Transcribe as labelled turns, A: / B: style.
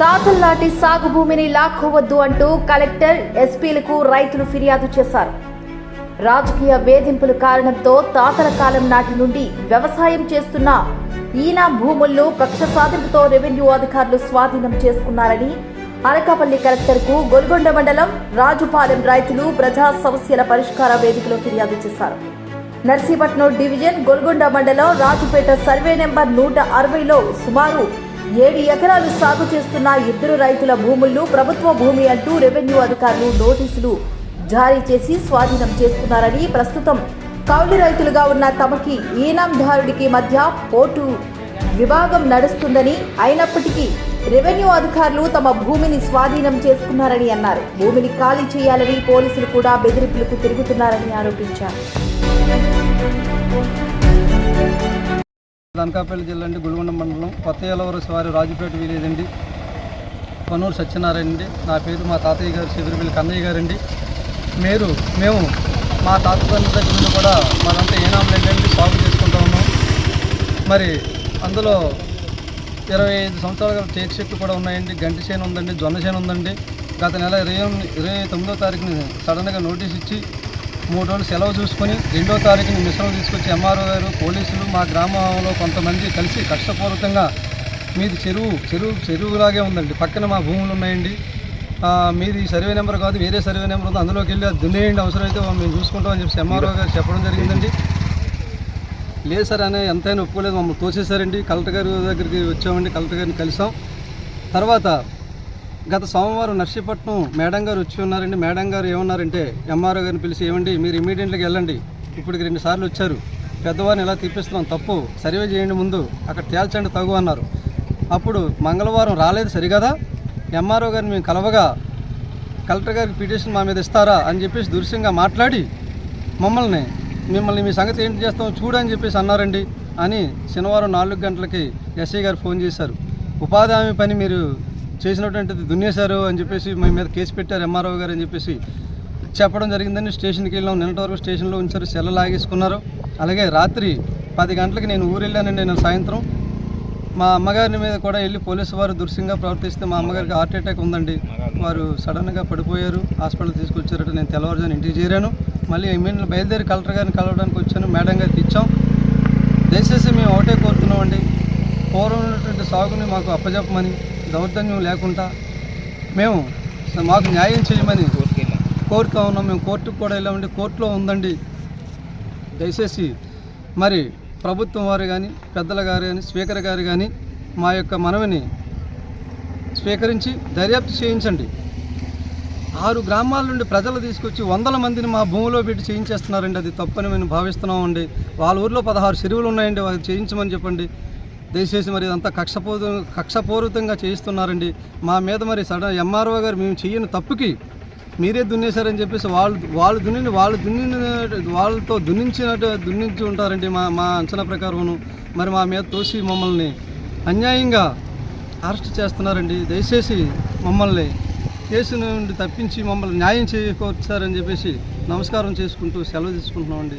A: తాతల్లాటి సాగు భూమిని లాక్కోవద్దు అంటూ కలెక్టర్ ఎస్పీలకు రైతులు ఫిర్యాదు చేశారు. రాజకీయ వేధింపుల కారణంతో తాతల కాలం నాటి నుండి వ్యవసాయం చేస్తున్న ఈనా భూముల్లో కక్ష సాధింపుతో రెవెన్యూ అధికారులు స్వాధీనం చేసుకున్నారని అనకాపల్లి కలెక్టర్కు గొల్గొండ మండలం రాజుపాలెం రైతులు ప్రజా సమస్యల పరిష్కార వేదికలో ఫిర్యాదు చేశారు. నర్సీపట్నం డివిజన్ గొల్గొండ మండలం రాజుపేట సర్వే నెంబర్ నూట అరవైలో సుమారు ఏడు ఎకరాలు సాగు చేస్తున్న ఇద్దరు రైతుల భూములను ప్రభుత్వ భూమి అంటూ రెవెన్యూ అధికారులు నోటీసులు జారీ చేసి స్వాధీనం చేసుకున్నారని ప్రస్తుతం కౌలు రైతులుగా ఉన్న తమకి ఈనాందారుడికి మధ్య పోటు విభాగం నడుస్తుందని అయినప్పటికీ రెవెన్యూ అధికారులు తమ భూమిని స్వాధీనం చేసుకున్నారని అన్నారు. భూమిని ఖాళీ చేయాలని పోలీసులు కూడా బెదిరింపులకు తిరుగుతున్నారని ఆరోపించారు.
B: అనకాపల్లి జిల్లా అండి గుడిగొండ మండలం కొత్త ఏలవరు వారి రాజుపేట విలేజ్ అండి పనూరు సత్యనారాయణ అండి. నా పేరు మా తాతయ్య గారు శిబిరిపల్లి కన్నయ్య గారండి మీరు మేము మా తాత తల్లి దగ్గర నుండి కూడా మాదంతా ఏనాములు ఏంటంటే సాగు చేసుకుంటా ఉన్నాం. మరి అందులో ఇరవై ఐదు సంవత్సరాల గల టేక్ చెట్లు కూడా ఉన్నాయండి. గంటి చేను ఉందండి జొన్న చేను ఉందండి. గత నెల ఇరవై ఇరవై తొమ్మిదో తారీఖుని సడన్గా నోటీస్ ఇచ్చి మూడు రోజులు సెలవు చూసుకొని రెండో తారీఖుని మిశ్రమం తీసుకొచ్చి ఎంఆర్ఓ గారు పోలీసులు మా గ్రామంలో కొంతమంది కలిసి కష్టపూర్వకంగా మీది చెరువు చెరువు చెరువులాగే ఉందండి. పక్కన మా భూములు ఉన్నాయండి. మీది సర్వే నెంబర్ కాదు వేరే సర్వే నెంబర్ ఉంది. అందులోకి వెళ్ళి అది దున్నేయండి అవసరమైతే మేము చూసుకుంటామని చెప్పి ఎంఆర్ఓ గారు చెప్పడం జరిగిందండి. లేదు సార్ అనే ఎంతైనా ఒప్పుకోలేదు. మమ్మల్ని తోసేశారండి కలెక్టర్ గారి దగ్గరికి వచ్చామండి. కలెక్టర్ గారిని కలిసాం. తర్వాత గత సోమవారం నర్సీపట్నం మేడం గారు వచ్చి ఉన్నారండి. మేడం గారు ఏమన్నారంటే ఎంఆర్ఓ గారిని పిలిచి ఏమండి మీరు ఇమీడియట్గా వెళ్ళండి. ఇప్పటికి రెండు సార్లు వచ్చారు. పెద్దవారిని ఎలా తీపిస్తున్నాం తప్పు. సర్వే చేయండి ముందు. అక్కడ తేల్చండి తగు అన్నారు. అప్పుడు మంగళవారం రాలేదు సరిగదా? ఎంఆర్ఓ గారిని మేము కలవగా కలెక్టర్ గారికి పిటిషన్ మా మీద ఇస్తారా? అని చెప్పేసి దృశ్యంగా మాట్లాడి మమ్మల్ని మిమ్మల్ని మీ సంగతి ఏంటి చేస్తాం చూడని చెప్పేసి అన్నారండి. అని శనివారం నాలుగు గంటలకి ఎస్ఐ గారు ఫోన్ చేశారు. ఉపాధి హామీ పని మీరు చేసినటువంటిది దున్నేశారు అని చెప్పేసి మీ మీద కేసు పెట్టారు ఎంఆర్ఓ గారు అని చెప్పేసి చెప్పడం జరిగిందని స్టేషన్కి వెళ్ళాం. నిన్నటి వరకు స్టేషన్లో ఉంచారు సెల్ల లాగేసుకున్నారు. అలాగే రాత్రి పది గంటలకి నేను ఊరు వెళ్ళానండి. నేను సాయంత్రం మా అమ్మగారి మీద కూడా వెళ్ళి పోలీసు వారు దృశ్యంగా ప్రవర్తిస్తే మా అమ్మగారికి హార్ట్ అటాక్ ఉందండి. వారు సడన్గా పడిపోయారు. హాస్పిటల్ తీసుకొచ్చారట. నేను తెల్లవారుజాను ఇంటికి చేరాను. మళ్ళీ ఇమీడియట్ బయలుదేరి కలెక్టర్ గారిని కలవడానికి వచ్చాను. మేడం గారికి ఇచ్చాం. దయచేసి మేము ఒకటే కోరుతున్నామండి. పూర్వం ఉన్నటువంటి సాగుని మాకు అప్పజెప్పమని దౌర్జన్యం లేకుండా మేము మాకు న్యాయం చేయమని కోరుతా ఉన్నాం. మేము కోర్టుకు కూడా వెళ్ళామండి. కోర్టులో ఉందండి. దయచేసి మరి ప్రభుత్వం వారు కానీ పెద్దల గారు కానీ స్పీకర్ గారు కానీ మా యొక్క మనవిని స్వీకరించి దర్యాప్తు చేయించండి. ఆరు గ్రామాల నుండి ప్రజలు తీసుకొచ్చి వందల మందిని మా భూమిలో పెట్టి చేయించేస్తున్నారండి. అది తప్పని మేము భావిస్తున్నామండి. వాళ్ళ ఊర్లో పదహారు చెరువులు ఉన్నాయండి. వాళ్ళు చేయించమని చెప్పండి. దయచేసి మరి ఇదంతా కక్షపూర్వ కక్షపూరితంగా చేయిస్తున్నారండి. మా మీద మరి సడన్ ఎంఆర్ఓ గారు మేము చేయని తప్పుకి మీరే దున్నేశారని చెప్పేసి వాళ్ళు వాళ్ళు దున్ని వాళ్ళు దున్నిన వాళ్ళతో దున్నించినట్టు దున్నించి ఉంటారండి మా మా అంచనా ప్రకారమును. మరి మా మీద తోసి మమ్మల్ని అన్యాయంగా అరెస్ట్ చేస్తున్నారండి. దయచేసి మమ్మల్ని కేసు నుండి తప్పించి మమ్మల్ని న్యాయం చేయకొచ్చారని చెప్పేసి నమస్కారం చేసుకుంటూ సెలవు తీసుకుంటున్నామండి.